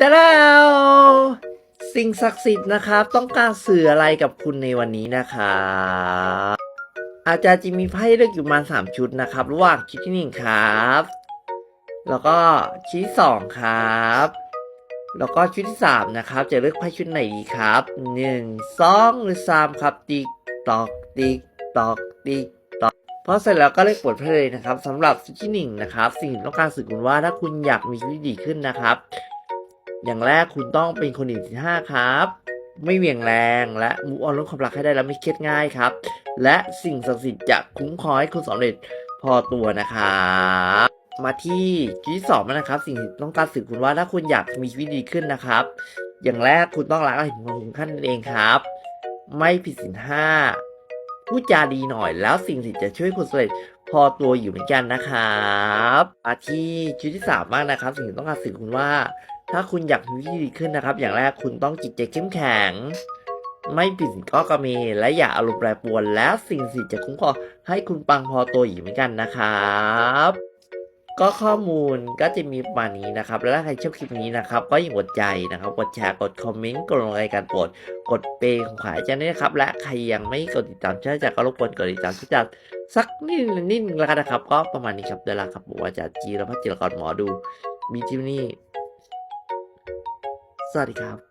แต่แล้วสิ่งศักดิ์สิทธิ์นะครับ ต้องการสื่ออะไรกับคุณในวันนี้นะครับอาจารย์จะมีไพ่เลือกอยู่มาสามชุดนะครับ ระหว่างชุดที่หนึ่งครับ แล้วก็ชุดที่สองครับ แล้วก็ชุดที่สามนะครับ จะเลือกไพ่ชุดไหนดีครับหนึ่งสองหรือสามครับ ติ๊กตอกติ๊กตอกติ๊กตอกพอเสร็จแล้วก็เลือกบทเพลงนะครับสำหรับชุดที่หนึ่งนะครับ สิ่งที่ต้องการสื่อคุณว่าถ้าคุณอยากมีชีวิตดีขึ้นนะครับ อย่างแรกคุณต้องเป็นคนอื่นที่ห้าครับ ไม่เหวี่ยงแรงและมูออนเรื่องความรักให้ได้แล้วไม่เครียดง่ายครับ และสิ่งศักดิ์สิทธิ์จะคุ้มครองให้คุณสำเร็จพอตัวนะครับมาที่จุดที่สองนะครับ สิ่งที่ต้องการสื่อคุณว่าถ้าคุณอยากมีชีวิตดีขึ้นนะครับ อย่างแรกคุณต้องรักและเห็นคุณค่านั่นเองครับ ไม่ผิดศีลห้าพูดจาดีหน่อย แล้วสิ่งที่จะช่วยคุณสำเร็จพอตัวอยู่เหมือนกันนะครับมาที่จุดที่สามมากนะครับ สิ่งที่ต้องการสื่อคุณว่า ถ้าคุณอยากมีวิตที่ดีขึ้นนะครับ อย่างแรกคุณต้องจิตใจเข้มแข็ง ไม่ปิดสินกระเมและอย่าอารมณ์แปรปรวน แล้วสิ่งสิ่งจะคุ้มครองให้คุณปังพอตัวอยู่เหมือนกันนะครับก็ข้อมูลก็จะมีประมาณนี้นะครับ แล้วถ้าใครชอบคลิปนี้นะครับ ก็อย่ากดใจนะครับ กดแชร์ กดคอมเมนต์ กดลงรายการโปรด กดเปย์ของขายจะนี้นะครับ และใครยังไม่กดติดตามช่องจากก็รบกวนกดติดตามช่องจากสักนิดนิดนึงแล้วกันนะครับ ก็ประมาณนี้ครับเดี๋ยวลาครับบอกว่าจะจีรพัฒน์จิรกรหมอดู มีที่นี่ สวัสดีครับ